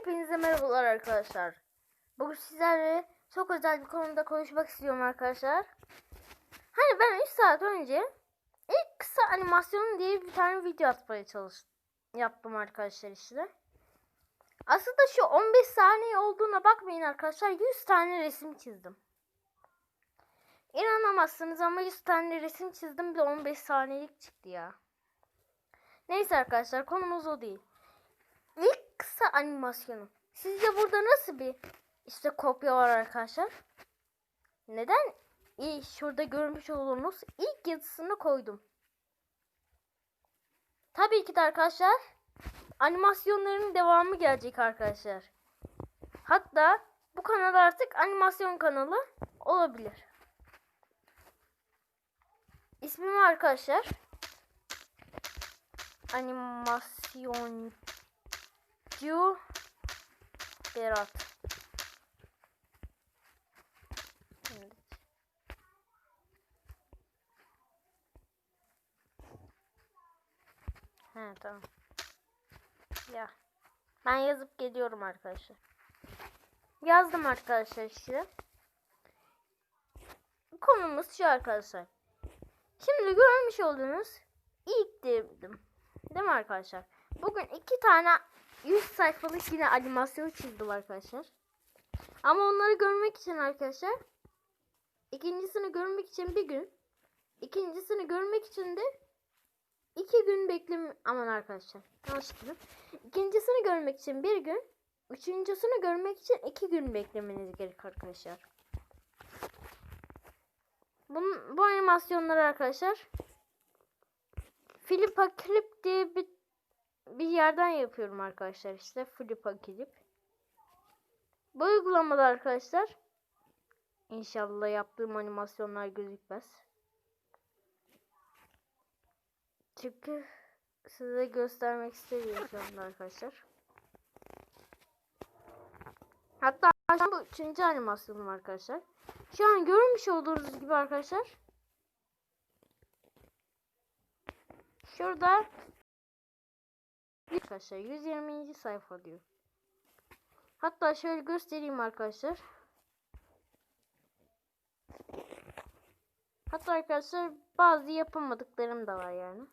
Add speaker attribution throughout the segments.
Speaker 1: Hepinize merhabalar arkadaşlar. Bugün sizlerle çok özel bir konuda konuşmak istiyorum arkadaşlar. Hani ben 3 saat önce ilk kısa animasyon diye bir tane video atmaya çalıştım. Yaptım arkadaşlar işte. Aslında şu 15 saniye olduğuna bakmayın arkadaşlar. 100 tane resim çizdim. İnanamazsınız ama 100 tane resim çizdim bir 15 saniyelik çıktı ya. Neyse arkadaşlar konumuz o değil. Animasyonu. Sizce burada nasıl bir işte kopya var arkadaşlar? Neden iyi şurada görmüş olduğunuz ilk yazısını koydum. Tabii ki de arkadaşlar animasyonların devamı gelecek arkadaşlar. Hatta bu kanal artık animasyon kanalı olabilir. İsmim arkadaşlar animasyoncu Berat. Evet. He tamam. Ya. Ben yazıp geliyorum arkadaşlar. Yazdım arkadaşlar işte. Konumuz şu arkadaşlar. Şimdi görmüş olduğunuz ilk dedim. Değil mi arkadaşlar? Bugün iki tane 100 sayfalık yine animasyon çizdim arkadaşlar. Ama onları görmek için arkadaşlar ikincisini görmek için bir gün ikincisini görmek için de iki gün beklem aman arkadaşlar yanlış dedim. İkincisini görmek için bir gün üçüncüsünü görmek için iki gün beklemeniz gerek arkadaşlar. Bunun, bu animasyonları arkadaşlar Filipa Clip diye bir, bir yerden yapıyorum arkadaşlar işte Filipa Clip. Bu uygulamada arkadaşlar inşallah yaptığım animasyonlar gözükmez. Çünkü size göstermek istemiyorum şu anda arkadaşlar. Hatta bu üçüncü animasyonum arkadaşlar. Şu an görmüş olduğunuz gibi arkadaşlar. Şurada arkadaşlar 120. sayfa diyor. Hatta şöyle göstereyim arkadaşlar. Hatta arkadaşlar bazı yapamadıklarım da var yani.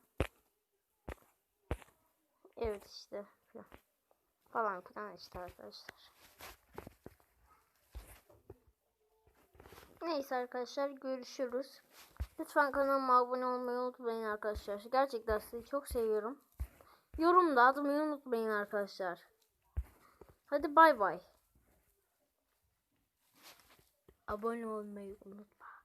Speaker 1: Evet işte falan filan işte arkadaşlar. Neyse arkadaşlar görüşürüz. Lütfen kanalıma abone olmayı unutmayın arkadaşlar. Gerçekten sizi çok seviyorum. Yorum da atmayı unutmayın arkadaşlar. Hadi bay bay. Abone olmayı unutma.